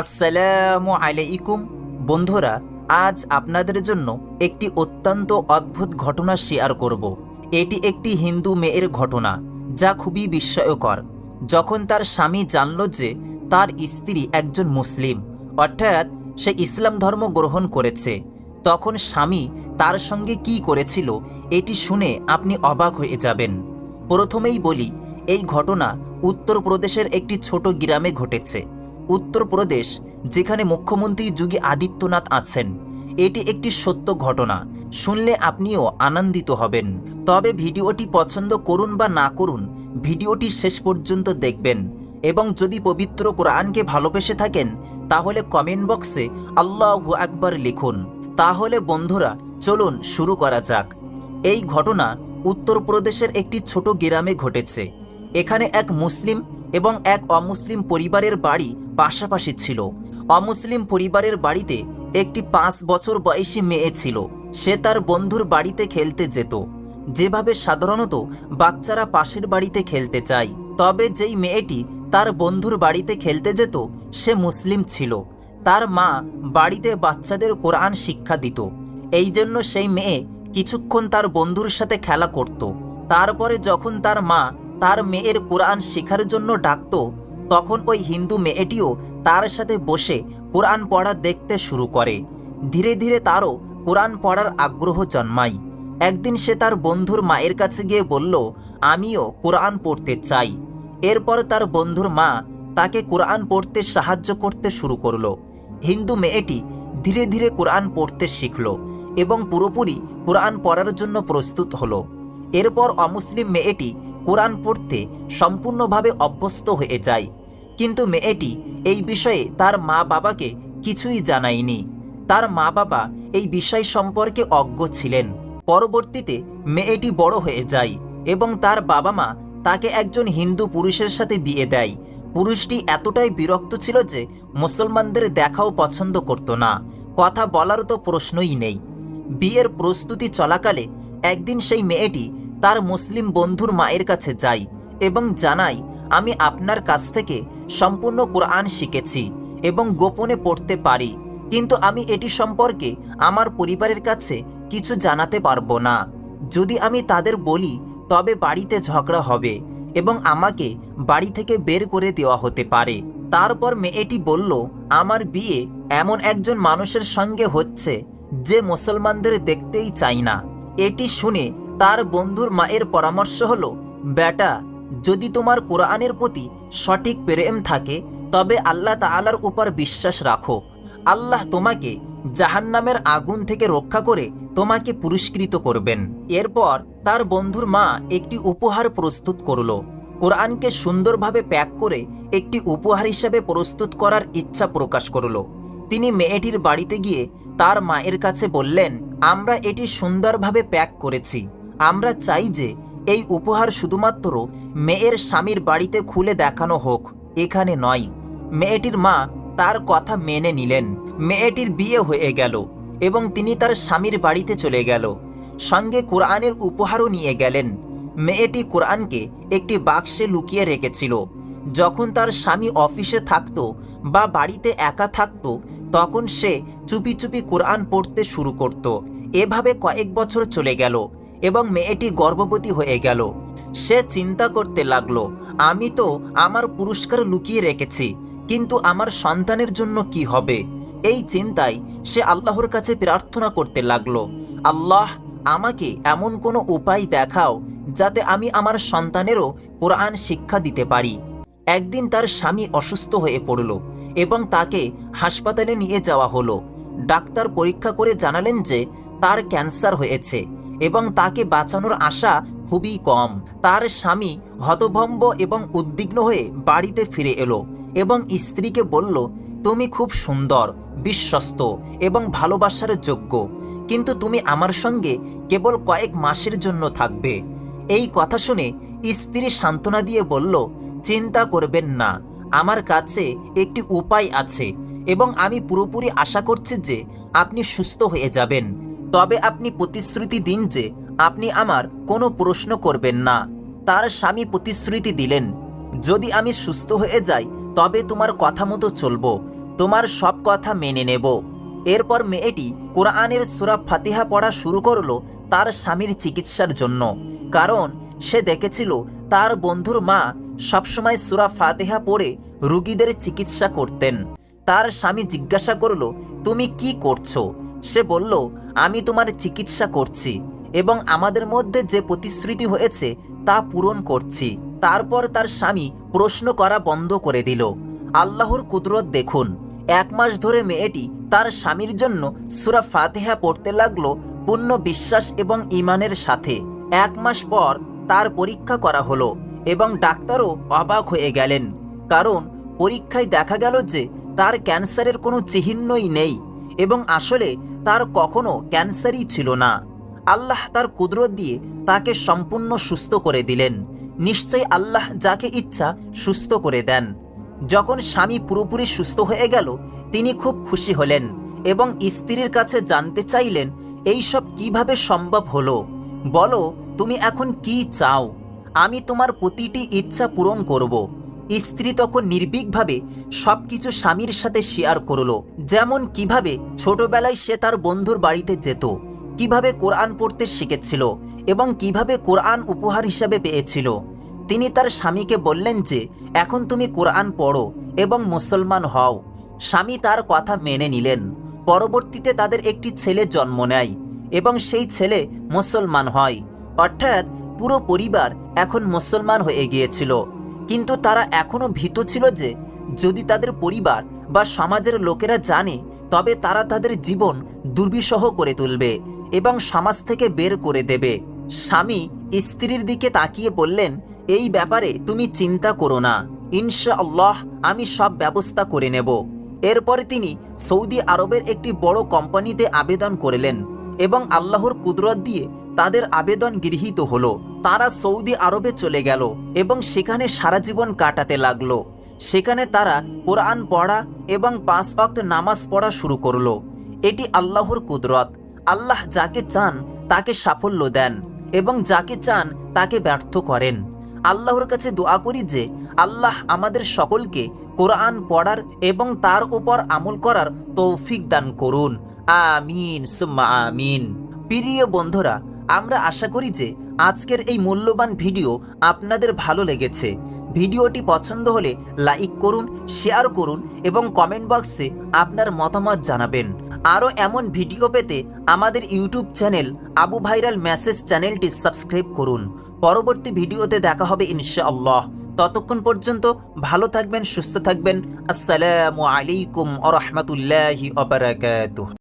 আসসালামু আলাইকুম। বন্ধুরা, আজ আপনাদের জন্য একটি অত্যন্ত অদ্ভুত ঘটনা শেয়ার করব। এটি একটি হিন্দু মেয়ের ঘটনা, যা খুবই বিস্ময়কর। যখন তার স্বামী জানল যে তার স্ত্রী একজন মুসলিম, অর্থাৎ সে ইসলাম ধর্ম গ্রহণ করেছে, তখন স্বামী তার সঙ্গে কি করেছিল, এটি শুনে আপনি অবাক হয়ে যাবেন। প্রথমেই বলি, এই ঘটনা উত্তরপ্রদেশের একটি ছোট গ্রামে ঘটেছে। উত্তরপ্রদেশ, যেখানে মুখ্যমন্ত্রী যোগী আদিত্যনাথ আছেন। এটি একটি সত্য ঘটনা। শুনলে আপনিও আনন্দিত হবেন। তবে ভিডিওটি পছন্দ করুন বা না করুন, ভিডিওটি শেষ পর্যন্ত দেখবেন। এবং যদি পবিত্র কোরআনকে ভালোবেসে থাকেন, তাহলে কমেন্ট বক্সে আল্লাহ আকবার লিখুন। তাহলে বন্ধুরা, চলুন শুরু করা যাক। এই ঘটনা উত্তরপ্রদেশের একটি ছোট গ্রামে ঘটেছে। এখানে এক মুসলিম এবং এক অমুসলিম পরিবারের বাড়ি পাশাপাশি ছিল। অমুসলিম পরিবারের বাড়িতে একটি পাঁচ বছর বয়সী মেয়ে ছিল। সে তার বন্ধুর বাড়িতে খেলতে যেত। যেভাবে সাধারণত বাচ্চারা পাশের বাড়িতে খেলতে চায়, তবে যেই মেয়েটি তার বন্ধুর বাড়িতে খেলতে যেত, সে মুসলিম ছিল। তার মা বাড়িতে বাচ্চাদের কোরআন শিক্ষা দিত। এই জন্য সেই মেয়ে কিছুক্ষণ তার বন্ধুর সাথে খেলা করত। তারপরে যখন তার মা তার মেয়ের কোরআন শেখার জন্য ডাকত তখন ওই হিন্দু মেয়েটিও তার সাথে বসে কোরআন পড়া দেখতে শুরু করে। ধীরে ধীরে তারও কোরআন পড়ার আগ্রহ জন্মায়। একদিন সে তার বন্ধুর মায়ের কাছে গিয়ে বলল, আমিও কোরআন পড়তে চাই। এরপর তার বন্ধুর মা তাকে কোরআন পড়তে সাহায্য করতে শুরু করল। হিন্দু মেয়েটি ধীরে ধীরে কোরআন পড়তে শিখল এবং পুরোপুরি কোরআন পড়ার জন্য প্রস্তুত হলো। এরপর অমুসলিম মেয়েটি কোরআন পড়তে সম্পূর্ণভাবে অভ্যস্ত হয়ে যায়। কিন্তু মেয়েটি এই বিষয়ে তার মা বাবাকে কিছুই জানায়নি। তার মা বাবা এই বিষয় সম্পর্কে অজ্ঞ ছিলেন। পরবর্তীতে মেয়েটি বড় হয়ে যায় এবং তার বাবা মা তাকে একজন হিন্দু পুরুষের সাথে বিয়ে দেয়। পুরুষটি এতটাই বিরক্ত ছিল যে মুসলমানদের দেখাও পছন্দ করত না। কথা বলার তো প্রশ্নই নেই। বিয়ের প্রস্তুতি চলাকালে একদিন সেই মেয়েটি তার মুসলিম বন্ধুর মায়ের কাছে যাই এবং জানাই, আমি আপনার কাছ থেকে সম্পূর্ণ কোরআন শিখেছি এবং গোপনে পড়তে পারি, কিন্তু আমি এটি সম্পর্কে আমার পরিবারের কাছে কিছু জানাতে পারব না। যদি আমি তাদের বলি, তবে বাড়িতে ঝগড়া হবে এবং আমাকে বাড়ি থেকে বের করে দেওয়া হতে পারে। তারপর মেয়েটি বলল, আমার বিয়ে এমন একজন মানুষের সঙ্গে হচ্ছে যে মুসলমানদের দেখতেই চাই না। এটি শুনে তার বন্ধুর মায়ের পরামর্শ হলো, বেটা, যদি তোমার কোরআনের প্রতি সঠিক প্রেম থাকে, তবে আল্লাহ তাআলার উপর বিশ্বাস রাখো। আল্লাহ তোমাকে জাহান্নামের আগুন থেকে রক্ষা করে তোমাকে পুরস্কৃত করবেন। এরপর তার বন্ধুর মা একটি উপহার প্রস্তুত করল। কোরআনকে সুন্দরভাবে প্যাক করে একটি উপহার হিসাবে প্রস্তুত করার ইচ্ছা প্রকাশ করল। তিনি মেয়েটির বাড়িতে গিয়ে তার মায়ের কাছে বললেন, আমরা এটি সুন্দরভাবে প্যাক করেছি। আমরা চাই যে এই উপহার শুধুমাত্র মেয়ের স্বামীর বাড়িতে খুলে দেখানো হোক। এখানে নয়। মেয়েটির মা তার কথা মেনে নিলেন। মেয়েটির বিয়ে হয়ে গেল এবং তিনি তার স্বামীর বাড়িতে চলে গেল। সঙ্গে কোরআনের উপহারও নিয়ে গেলেন। মেয়েটি কোরআনকে একটি বাক্সে লুকিয়ে রেখেছিল। যখন তার স্বামী অফিসে থাকতো বা বাড়িতে একা থাকতো, তখন সে চুপি চুপি কোরআন পড়তে শুরু করত। এভাবে কয়েক বছর চলে গেল। এবং মেয়েটি গর্ভবতী হয়ে গেল। সে চিন্তা করতে লাগল, আমি তো আমার পুরস্কার লুকিয়ে রেখেছি, কিন্তু আমার সন্তানের জন্য কি হবে? এই চিন্তায় সে আল্লাহর কাছে প্রার্থনা করতে লাগল, আল্লাহ, আমাকে এমন কোনো উপায় দেখাও যাতে আমি আমার সন্তানেরও কোরআন শিক্ষা দিতে পারি। একদিন তার স্বামী অসুস্থ হয়ে পড়ল এবং তাকে হাসপাতালে নিয়ে যাওয়া হলো। ডাক্তার পরীক্ষা করে জানালেন যে তার ক্যান্সার হয়েছে। এবং তাকে বাঁচানোর আশা খুবই কম। তার স্বামী হতভম্ব এবং উদ্বিগ্ন হয়ে বাড়িতে ফিরে এলো এবং স্ত্রীকে বলল, তুমি খুব সুন্দর, বিশ্বস্ত এবং ভালোবাসার যোগ্য। কিন্তু তুমি আমার সঙ্গে কেবল কয়েক মাসের জন্য থাকবে। এই কথা শুনে স্ত্রী সান্ত্বনা দিয়ে বলল, চিন্তা করবেন না, আমার কাছে একটি উপায় আছে এবং আমি পুরোপুরি আশা করছি যে আপনি সুস্থ হয়ে যাবেন। তবে আপনি প্রতিশ্রুতি দিন যে আপনি আমার কোনো প্রশ্ন করবেন না। তার স্বামী প্রতিশ্রুতি দিলেন, যদি আমি সুস্থ হয়ে যাই, তবে তোমার কথা মতো চলবো, তোমার সব কথা মেনে নেব। এরপর মেয়েটি কোরআনের সুরা ফাতিহা পড়া শুরু করল তার স্বামীর চিকিৎসার জন্য। কারণ সে দেখেছিল তার বন্ধুর মা সবসময় সুরা ফাতিহা পড়ে রুগীদের চিকিৎসা করতেন। তার স্বামী জিজ্ঞাসা করল, তুমি কি করছ? সে বলল, আমি তোমার চিকিৎসা করছি এবং আমাদের মধ্যে যে প্রতিশ্রুতি হয়েছে তা পূরণ করছি। তারপর তার স্বামী প্রশ্ন করা বন্ধ করে দিল। আল্লাহর কুদরত দেখুন, এক মাস ধরে মেয়েটি তার স্বামীর জন্য সুরা ফাতেহা পড়তে লাগল পূর্ণ বিশ্বাস এবং ইমানের সাথে। এক মাস পর তার পরীক্ষা করা হলো এবং ডাক্তারও অবাক হয়ে গেলেন, কারণ পরীক্ষায় দেখা গেল যে তার ক্যান্সারের কোনো চিহ্নই নেই। এবং আসলে তার কখনো ক্যান্সারই ছিল না। আল্লাহ তার কুদরত দিয়ে তাকে সম্পূর্ণ সুস্থ করে দিলেন। নিশ্চয়ই আল্লাহ যাকে ইচ্ছা সুস্থ করে দেন। যখন স্বামী পুরোপুরি সুস্থ হয়ে গেল, তিনি খুব খুশি হলেন এবং স্ত্রীর কাছে জানতে চাইলেন এইসব কীভাবে সম্ভব হলো? বলো, তুমি এখন কি চাও? আমি তোমার প্রতিটি ইচ্ছা পূরণ করব। স্ত্রী তখন নির্ভীকভাবে সব কিছু স্বামীর সাথে শেয়ার করল। যেমন কীভাবে ছোটবেলায় সে তার বন্ধুর বাড়িতে যেত, কীভাবে কোরআন পড়তে শিখেছিল এবং কীভাবে কোরআন উপহার হিসাবে পেয়েছিল। তিনি তার স্বামীকে বললেন যে, এখন তুমি কোরআন পড়ো এবং মুসলমান হও। স্বামী তার কথা মেনে নিলেন। পরবর্তীতে তাদের একটি ছেলে জন্ম নেয় এবং সেই ছেলে মুসলমান হয়। অর্থাৎ পুরো পরিবার এখন মুসলমান হয়ে গিয়েছিল। কিন্তু তারা এখনও ভীত ছিল যে যদি তাদের পরিবার বা সমাজের লোকেরা জানে, তবে তারা তাদের জীবন দুর্বিষহ করে তুলবে এবং সমাজ থেকে বের করে দেবে। স্বামী স্ত্রীর দিকে তাকিয়ে বললেন, এই ব্যাপারে তুমি চিন্তা করো না। ইনশা আল্লাহ আমি সব ব্যবস্থা করে নেব। এরপরে তিনি সৌদি আরবের একটি বড় কোম্পানিতে আবেদন করলেন এবং আল্লাহর কুদরত দিয়ে তাদের আবেদন গৃহীত হলো। তারা সৌদি আরবে চলে গেল এবং সেখানে সারা জীবন কাটাতে লাগল। সেখানে তারা কোরআন পড়া এবং পাঁচ ওয়াক্ত নামাজ পড়া শুরু করল। এটি আল্লাহর কুদরত। আল্লাহ যাকে চান তাকে সাফল্য দেন এবং যাকে চান তাকে ব্যর্থ করেন। আল্লাহর কাছে দোয়া করি যে আল্লাহ আমাদের সকলকে কোরআন পড়ার এবং তার উপর আমল করার তৌফিক দান করুন। আমিন, সুম্মা আমিন। প্রিয় বন্ধুরা, আমরা আশা করি যে আজকের এই মূল্যবান ভিডিও আপনাদের ভালো লেগেছে। ভিডিওটি পছন্দ হলে লাইক করুন, শেয়ার করুন এবং কমেন্ট বক্সে আপনার মতামত জানাবেন। আরও এমন ভিডিও পেতে আমাদের YouTube channel Abu viral message চ্যানেলটি সাবস্ক্রাইব করুন। পরবর্তী ভিডিওতে দেখা হবে ইনশাআল্লাহ। ততক্ষণ পর্যন্ত ভালো থাকবেন, সুস্থ থাকবেন। আসসালামু আলাইকুম আ রহমতুল্লাহি